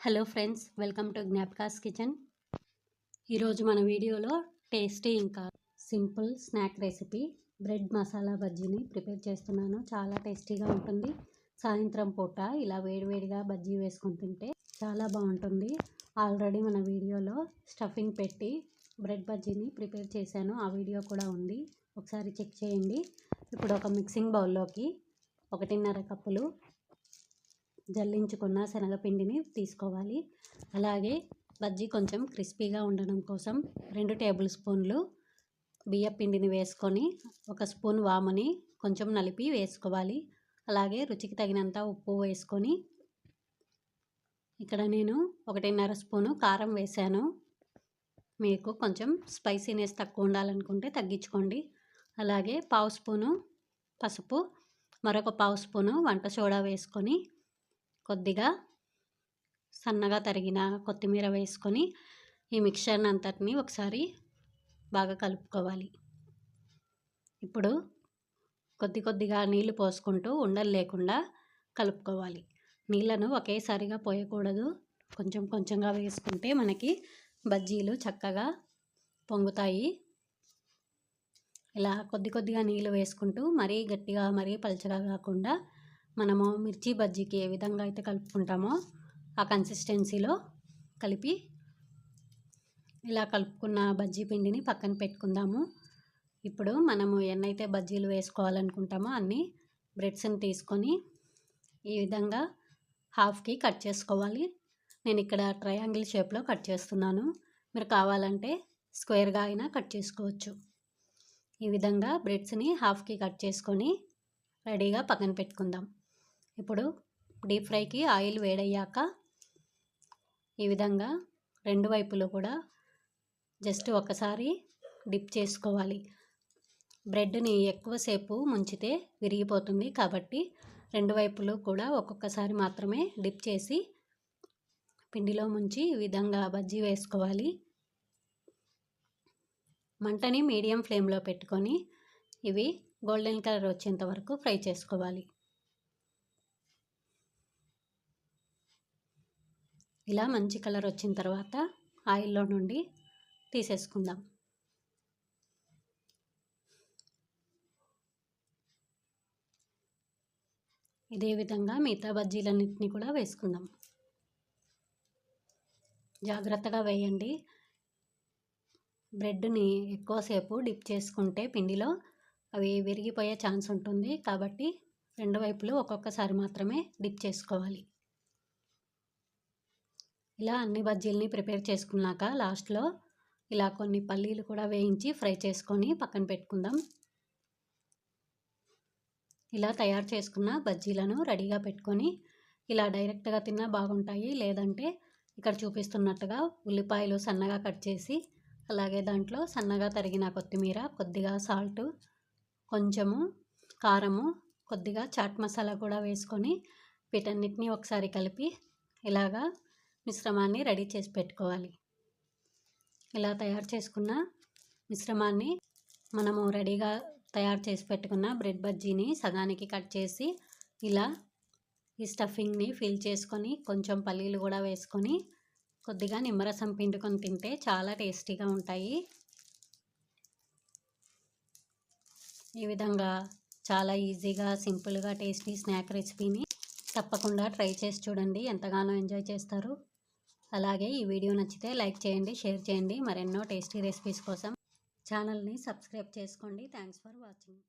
Hello friends welcome to Gnapakas kitchen. ఈరోజు మన వీడియోలో టేస్టీ ఇంకా simple snack recipe bread masala బజ్జీని prepare చేస్తున్నాను. చాలా టేస్టీగా ఉంటుంది. సాయంత్రం పూట ఇలా వేడివేడిగా బజ్జీ వేసుకొని తింటే చాలా బాగుంటుంది. ఆల్రెడీ మన వీడియోలో స్టఫింగ్ పెట్టి బ్రెడ్ బజ్జీని ప్రిపేర్ చేశాను. ఆ వీడియో కూడా ఉంది. ఒకసారి చెక్ చేయండి. ఇప్పుడు ఒక మిక్సింగ్ బౌల్లోకి ఒకటిన్నర కప్పులు జల్లించుకున్న శనగపిండిని తీసుకోవాలి. అలాగే బజ్జీ కొంచెం క్రిస్పీగా ఉండడం కోసం రెండు టేబుల్ స్పూన్లు బియ్యపిండిని వేసుకొని ఒక స్పూన్ వాముని కొంచెం నలిపి వేసుకోవాలి. అలాగే రుచికి తగినంత ఉప్పు వేసుకొని ఇక్కడ నేను ఒకటిన్నర స్పూను కారం వేశాను. మీకు కొంచెం స్పైసీనెస్ తక్కువ ఉండాలనుకుంటే తగ్గించుకోండి. అలాగే పావు స్పూను పసుపు మరొక పావు స్పూను వంట సోడా వేసుకొని కొద్దిగా సన్నగా తరిగిన కొత్తిమీర వేసుకొని ఈ మిక్చర్ని అంతటిని ఒకసారి బాగా కలుపుకోవాలి. ఇప్పుడు కొద్ది కొద్దిగా నీళ్ళు పోసుకుంటూ ఉండలు లేకుండా కలుపుకోవాలి. నీళ్ళను ఒకేసారిగా పోయకూడదు. కొంచెం కొంచెంగా వేసుకుంటే మనకి బజ్జీలు చక్కగా పొంగుతాయి. ఇలా కొద్ది కొద్దిగా నీళ్ళు వేసుకుంటూ మరీ గట్టిగా మరీ పలచగా కాకుండా మనము మిర్చి బజ్జీకి ఏ విధంగా అయితే కలుపుకుంటామో ఆ కన్సిస్టెన్సీలో కలిపి ఇలా కలుపుకున్న బజ్జీ పిండిని పక్కన పెట్టుకుందాము. ఇప్పుడు మనము ఎన్నైతే బజ్జీలు వేసుకోవాలనుకుంటామో అన్ని బ్రెడ్స్ని తీసుకొని ఈ విధంగా హాఫ్కి కట్ చేసుకోవాలి. నేను ఇక్కడ ట్రయాంగిల్ షేప్లో కట్ చేస్తున్నాను. మీరు కావాలంటే స్క్వేర్గా అయినా కట్ చేసుకోవచ్చు. ఈ విధంగా బ్రెడ్స్ని హాఫ్కి కట్ చేసుకొని రెడీగా పక్కన పెట్టుకుందాం. ఇప్పుడు డీప్ ఫ్రైకి ఆయిల్ వేడయ్యాక ఈ విధంగా రెండు వైపులు కూడా జస్ట్ ఒకసారి డిప్ చేసుకోవాలి. బ్రెడ్ని ఎక్కువసేపు ముంచితే విరిగిపోతుంది కాబట్టి రెండు వైపులు కూడా ఒక్కొక్కసారి మాత్రమే డిప్ చేసి పిండిలో ముంచి ఈ విధంగా బజ్జీ వేసుకోవాలి. మంటని మీడియం ఫ్లేమ్లో పెట్టుకొని ఇవి గోల్డెన్ కలర్ వచ్చేంత వరకు ఫ్రై చేసుకోవాలి. ఇలా మంచి కలర్ వచ్చిన తర్వాత ఆయిల్లో నుండి తీసేసుకుందాం. ఇదే విధంగా మిగతా బజ్జీలన్నింటినీ కూడా వేసుకుందాం. జాగ్రత్తగా వేయండి. బ్రెడ్ని ఎక్కువసేపు డిప్ చేసుకుంటే పిండిలో అవి విరిగిపోయే ఛాన్స్ ఉంటుంది కాబట్టి రెండు వైపులు ఒక్కొక్కసారి మాత్రమే డిప్ చేసుకోవాలి. ఇలా అన్ని బజ్జీలని ప్రిపేర్ చేసుకున్నాక లాస్ట్లో ఇలా కొన్ని పల్లీలు కూడా వేయించి ఫ్రై చేసుకొని పక్కన పెట్టుకుందాం. ఇలా తయారు చేసుకున్న బజ్జీలను రెడీగా పెట్టుకొని ఇలా డైరెక్ట్గా తిన్నా బాగుంటాయి లేదంటే ఇక్కడ చూపిస్తున్నట్టుగా ఉల్లిపాయలు సన్నగా కట్ చేసి అలాగే దాంట్లో సన్నగా తరిగిన కొత్తిమీర కొద్దిగా సాల్ట్ కొంచెము కారము కొద్దిగా చాట్ మసాలా కూడా వేసుకొని వీటన్నిటిని ఒకసారి కలిపి ఇలాగా మిశ్రమాన్ని రెడీ చేసి పెట్టుకోవాలి. ఇలా తయారు చేసుకున్న మిశ్రమాన్ని మనము రెడీగా తయారు చేసి పెట్టుకున్న బ్రెడ్ బజ్జీని సగానికి కట్ చేసి ఇలా ఈ స్టఫింగ్ని ఫిల్ చేసుకొని కొంచెం పల్లీలు కూడా వేసుకొని కొద్దిగా నిమ్మరసం పిండుకొని తింటే చాలా టేస్టీగా ఉంటాయి. ఈ విధంగా చాలా ఈజీగా సింపుల్గా టేస్టీ స్నాక్ రెసిపీని తప్పకుండా ట్రై చేసి చూడండి. ఎంతగానో ఎంజాయ్ చేస్తారు. అలాగే ఈ వీడియో నచ్చితే లైక్ చేయండి షేర్ చేయండి. మరెన్నో టేస్టీ రెసిపీస్ కోసం ఛానల్ని సబ్స్క్రైబ్ చేసుకోండి. Thanks for watching.